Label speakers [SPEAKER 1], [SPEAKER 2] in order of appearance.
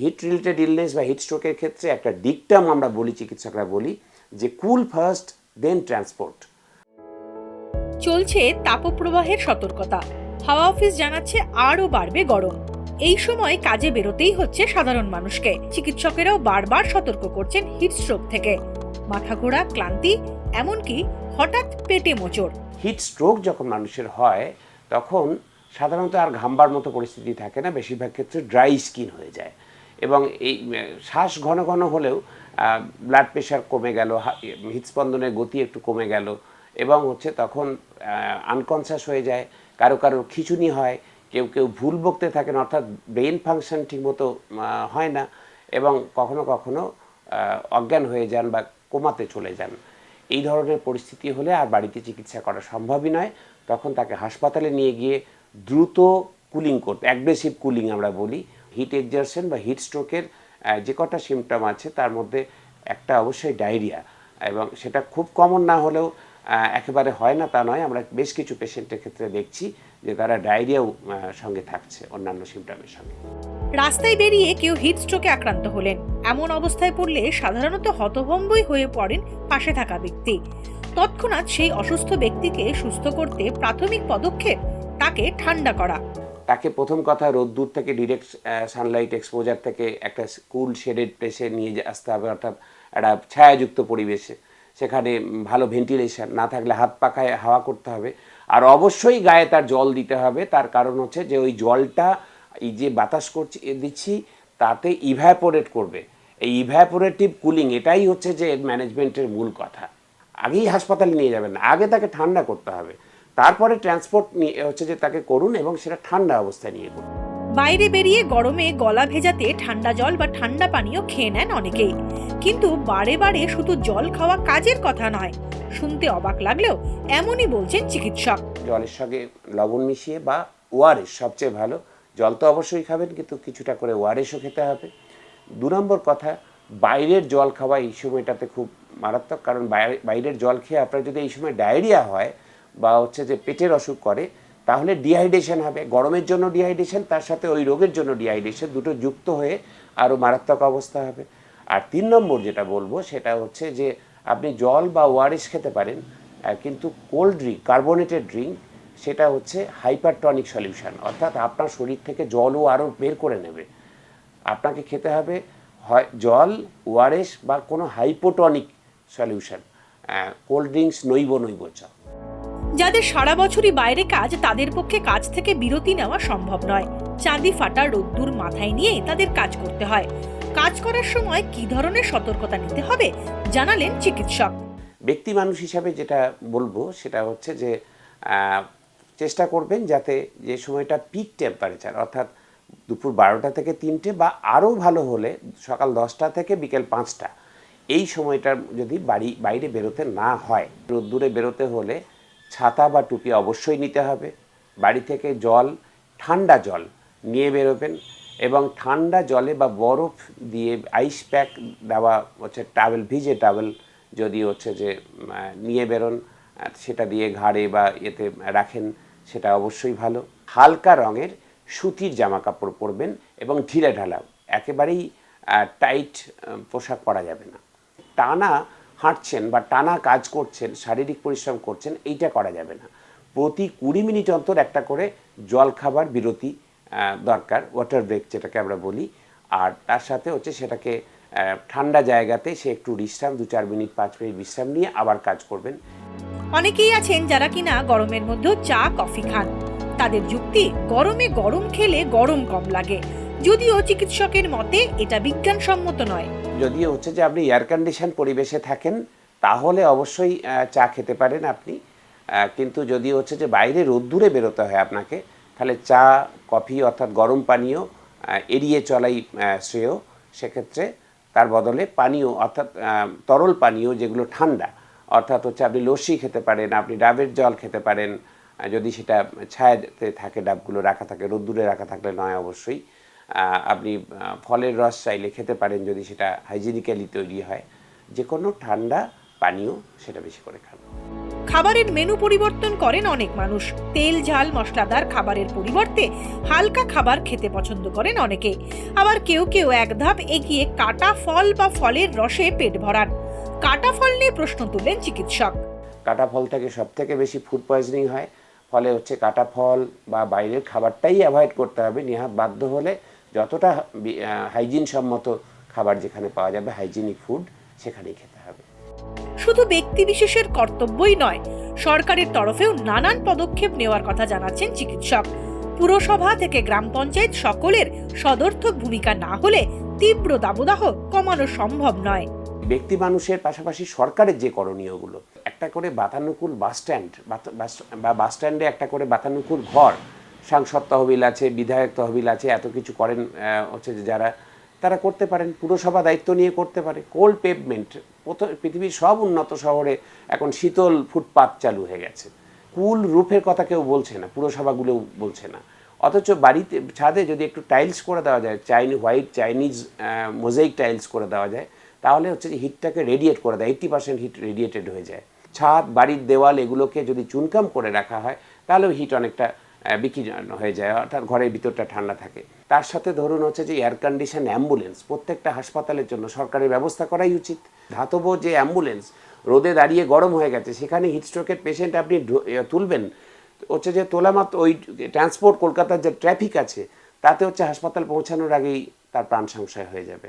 [SPEAKER 1] Hit related illness বা heat স্ট্রোকের ক্ষেত্রে একটা ডিকটাম আমরা বলি চিকিৎসকরা বলি যে কুল ফার্স্ট দেন ট্রান্সপোর্ট
[SPEAKER 2] চলছে তাপপ্রবাহের সতর্কতা। হাওয়া অফিস জানাচ্ছে আরও বাড়বে গরম। এই সময় কাজে বেরোতেই হচ্ছে সাধারণ মানুষকে। চিকিৎসকেরাও বারবার সতর্ক করছেন হিটস্ট্রোক থেকে। মাথা ঘোরা ক্লান্তি এমনকি হঠাৎ পেটে মোচড়।
[SPEAKER 1] হিট স্ট্রোক যখন মানুষের হয় তখন সাধারণত আর ঘামবার মতো পরিস্থিতি থাকে না, বেশিরভাগ ক্ষেত্রে ড্রাই স্কিন হয়ে যায়। এবং এই শ্বাস ঘন ঘন হলেও ব্লাড প্রেশার কমে গেল হৃদস্পন্দনের গতি একটু কমে গেল এবং হচ্ছে তখন আনকনসিয়াস হয়ে যায়, কারও কারও খিচুনি হয়, কেউ কেউ ভুল বকতে থাকেন, অর্থাৎ ব্রেন ফাংশন ঠিকমতো হয় না এবং কখনো কখনো অজ্ঞান হয়ে যান বা কোমাতে চলে যান। এই ধরনের পরিস্থিতি হলে আর বাড়িতে চিকিৎসা করা সম্ভবই নয়। তখন তাকে হাসপাতালে নিয়ে গিয়ে দ্রুত কুলিং করতে অ্যাগ্রেসিভ কুলিং আমরা বলি হিট এক্সারশন বা হিট স্ট্রোকের যে কটা সিমটম আছে তার মধ্যে একটা অবশ্যই ডায়রিয়া এবং সেটা খুব কমন না হলেও একেবারে হয় না তা নয়, আমরা বেশ কিছু পেশেন্টের ক্ষেত্রে দেখছি যে তারা ডায়রিয়াও সঙ্গে থাকছে অন্যান্য সিমটমের সঙ্গে।
[SPEAKER 2] রাস্তায় বেরিয়ে কেউ হিট স্ট্রোকে আক্রান্ত হলেন। এমন অবস্থায় পড়লে সাধারণত হতভম্বই হয়ে পড়েন পাশে থাকা ব্যক্তি। তৎক্ষণাৎ সেই অসুস্থ ব্যক্তিকে সুস্থ করতে প্রাথমিক পদক্ষেপ তাকে ঠান্ডা করা।
[SPEAKER 1] তাকে প্রথম কথা রোদ্দুর থেকে ডিরেক্ট সানলাইট এক্সপোজার থেকে একটা কুল শেডেড প্লেসে নিয়ে আসতে হবে, অর্থাৎ একটা ছায়াযুক্ত পরিবেশে। সেখানে ভালো ভেন্টিলেশন না থাকলে হাত পাখায় হাওয়া করতে হবে। আর অবশ্যই গায়ে তার জল দিতে হবে, তার কারণ হচ্ছে যে ওই জলটা এই যে বাতাস করছি দিচ্ছি, তাতে ইভ্যাপোরেট করবে। এই ইভ্যাপোরেটিভ কুলিং এটাই হচ্ছে যে ম্যানেজমেন্টের মূল কথা। আগেই হাসপাতালে নিয়ে যাবেন না, আগে তাকে ঠান্ডা করতে হবে। তারপরে ট্রান্সপোর্ট নিয়ে হচ্ছে যে তাকে করুন এবং সেটা ঠান্ডা অবস্থায় নিয়ে করুন।
[SPEAKER 2] বাইরে বেরিয়ে গরমে গলা ভেজাতে ঠান্ডা জল বা ঠান্ডা পানীয় খেয়ে নেন অনেকেই। কিন্তু বারে বারে শুধু জল খাওয়া কাজের কথা নয় শুনতে অবাক লাগলেও এমনই বলছেন চিকিৎসক।
[SPEAKER 1] জলের সঙ্গে লবণ মিশিয়ে বা ওআরএস সবচেয়ে ভালো জল তো অবশ্যই খাবেন কিন্তু কিছুটা করে ওআরএসও খেতে হবে। দু নম্বর কথা বাইরের জল খাওয়া এই সময়টাতে খুব মারাত্মক কারণ বাইরে- বাইরের জল খেয়ে আপনার যদি এই সময় ডায়রিয়া হয় বা হচ্ছে যে পেটের অসুখ করে, তাহলে ডিহাইড্রেশন হবে। গরমের জন্য ডিহাইড্রেশন তার সাথে ওই রোগের জন্য ডিহাইড্রেশন দুটো যুক্ত হয়ে আরও মারাত্মক অবস্থা হবে। আর তিন নম্বর যেটা বলব, সেটা হচ্ছে যে আপনি জল বা ওআরএস খেতে পারেন কিন্তু কোল্ড ড্রিঙ্ক কার্বোনেটেড ড্রিঙ্ক সেটা হচ্ছে হাইপারটনিক সলিউশন অর্থাৎ আপনার শরীর থেকে জলও আরও বের করে নেবে। আপনাকে খেতে হবে হয় জল ওআরএস বা কোনো হাইপোটনিক সলিউশন কোল্ড ড্রিঙ্কস নৈব নৈব চ।
[SPEAKER 2] যাদের সারা বছরই বাইরে কাজ, তাদের পক্ষে কাজ থেকে বিরতি নেওয়া সম্ভব নয়। চাঁদি ফাটা রোদ্দুর মাথায় নিয়ে তাদের কাজ করতে হয়। কাজ করার সময় কি ধরনের সতর্কতা নিতে হবে, জানালেন চিকিৎসক।
[SPEAKER 1] ব্যক্তি মানুষ হিসাবে যেটা বলব, সেটা হচ্ছে যে চেষ্টা করবেন যাতে যে সময়টা পিক টেম্পারেচার অর্থাৎ দুপুর বারোটা থেকে তিনটে বা আরও ভালো হলে সকাল দশটা থেকে বিকেল পাঁচটা, এই সময়টার যদি বাড়ি, বাইরে বেরোতে না হয়, রোদ্দুরে বেরোতে হলে ছাতা বা টুপি অবশ্যই নিতে হবে। বাড়ি থেকে জল, ঠান্ডা জল নিয়ে বেরোবেন এবং ঠান্ডা জলে বা বরফ দিয়ে আইস প্যাক দেওয়া হচ্ছে টাওয়েল ভিজে টাওয়েল যদি হচ্ছে যে নিয়ে বেরোন সেটা দিয়ে ঘাড়ে বা এতে রাখেন, সেটা অবশ্যই ভালো। হালকা রঙের সুতির জামা কাপড় পরবেন এবং ঢিলে ঢালা একেবারেই টাইট পোশাক পরা যাবে না। টানা হাঁটছেন বা টানা কাজ করছেন, শারীরিক পরিশ্রম করছেন, এইটা করা যাবে না। প্রতি কুড়ি মিনিট অন্তর একটা করে জল খাবার বিরতি দরকার ওয়াটার ব্রেক যেটাকে আমরা বলি। আর তার সাথে হচ্ছে সেটাকে ঠান্ডা জায়গাতে সে একটু বিশ্রাম, দু চার মিনিট, পাঁচ মিনিট বিশ্রাম নিয়ে আবার কাজ করবেন।
[SPEAKER 2] অনেকেই আছেন যারা কিনা গরমের মধ্যেও চা, কফি খান। তাদের যুক্তি, গরমে গরম খেলে গরম কম লাগে। যদিও চিকিৎসকের মতে এটা বিজ্ঞানসম্মত নয়।
[SPEAKER 1] যদিও হচ্ছে যে আপনি এয়ার কন্ডিশন পরিবেশে থাকেন, তাহলে অবশ্যই চা খেতে পারেন আপনি। কিন্তু যদি হচ্ছে যে বাইরে রোদ্দুরে বেরোতে হয় আপনাকে, তাহলে চা, কফি অর্থাৎ গরম পানীয় এড়িয়ে চলাই শ্রেয়। সেক্ষেত্রে তার বদলে পানীয় অর্থাৎ তরল পানীয় যেগুলো ঠান্ডা, অর্থাৎ হচ্ছে আপনি লস্যি খেতে পারেন, আপনি ডাবের জল খেতে পারেন। যদি সেটা ছায়াতে থাকে, ডাবগুলো রাখা থাকে, রোদ্দুরে রাখা থাকলে নয় অবশ্যই। আপনি ফলের রস চাইলে খেতে পারেন যদি সেটা হাইজেনিক্যালি তৈরি হয়। যে কোনো ঠান্ডা পানীয় সেটা বেশি করে খান।
[SPEAKER 2] খাবারের মেনু পরিবর্তন করেন অনেক মানুষ। তেল ঝাল মশলাদার খাবারের পরিবর্তে হালকা খাবার খেতে পছন্দ করেন অনেকে। আবার কেউ কেউ এক ধাপ এগিয়ে কাটা ফল বা ফলের রসে পেট ভরান। কাটা ফল নিয়ে প্রশ্ন তুললেন চিকিৎসক।
[SPEAKER 1] কাটা ফল থেকে সব থেকে বেশি ফুড পয়জনিং হয়। ফলে হচ্ছে কাটা ফল বা বাইরের খাবারটাই অ্যাভয়েড করতে হবে। নেহাত বাধ্য হলে যতটা হাইজিন সম্মত খাবার যেখানে পাওয়া যাবে হাইজিনিক ফুড সেখানেই খেতে হবে।
[SPEAKER 2] শুধু ব্যক্তিবিশেষের কর্তব্যই নয় সরকারের তরফেও নানান পদক্ষেপ নেওয়ার কথা জানাচ্ছেন চিকিৎসক। পুরসভা থেকে গ্রাম পঞ্চায়েত সকলের সদর্থক ভূমিকা না হলে তীব্র দাবদাহ কমানো সম্ভব নয়।
[SPEAKER 1] ব্যক্তি মানুষের পাশাপাশি সরকারের যে করণীয়গুলো একটা করে বাতানুকূল বাস স্ট্যান্ড বা বাস স্ট্যান্ডে একটা করে বাতানুকূল ঘর সাংসদ তহবিল আছে, বিধায়ক তহবিল আছে, এত কিছু করেন হচ্ছে যে যারা, তারা করতে পারেন, পুরসভা দায়িত্ব নিয়ে করতে পারে। কোল্ড পেভমেন্ট পৃথিবীর সব উন্নত শহরে এখন শীতল ফুটপাত চালু হয়ে গেছে। কুল রুফের কথা কেউ বলছে না, পুরসভাগুলোও বলছে না। অথচ বাড়িতে, ছাদে যদি একটু টাইলস করে দেওয়া যায়, চাইনি হোয়াইট, চাইনিজ মোজাইক টাইলস করে দেওয়া যায়, তাহলে হচ্ছে যে হিটটাকে রেডিয়েট করে দেয়, এইট্টি পার্সেন্ট হিট রেডিয়েটেড হয়ে যায়। ছাদ, বাড়ির দেওয়াল, এগুলোকে যদি চুনকাম করে রাখা হয়, তাহলেও হিট অনেকটা বিকিরণ হয়ে যায়, অর্থাৎ ঘরের ভিতরটা ঠান্ডা থাকে। তার সাথে ধরুন হচ্ছে যে এয়ার কন্ডিশন অ্যাম্বুলেন্স প্রত্যেকটা হাসপাতালের জন্য সরকারের ব্যবস্থা করাই উচিত। ধাতব যে অ্যাম্বুলেন্স রোদে দাঁড়িয়ে গরম হয়ে গেছে, সেখানে হিটস্ট্রোকের পেশেন্ট আপনি তুলবেন। হচ্ছে যে তোলা মাত্র ওই ট্রান্সপোর্ট কলকাতার যে ট্রাফিক আছে, তাতে হচ্ছে হাসপাতাল পৌঁছানোর আগেই তার প্রাণ সংশয় হয়ে যাবে।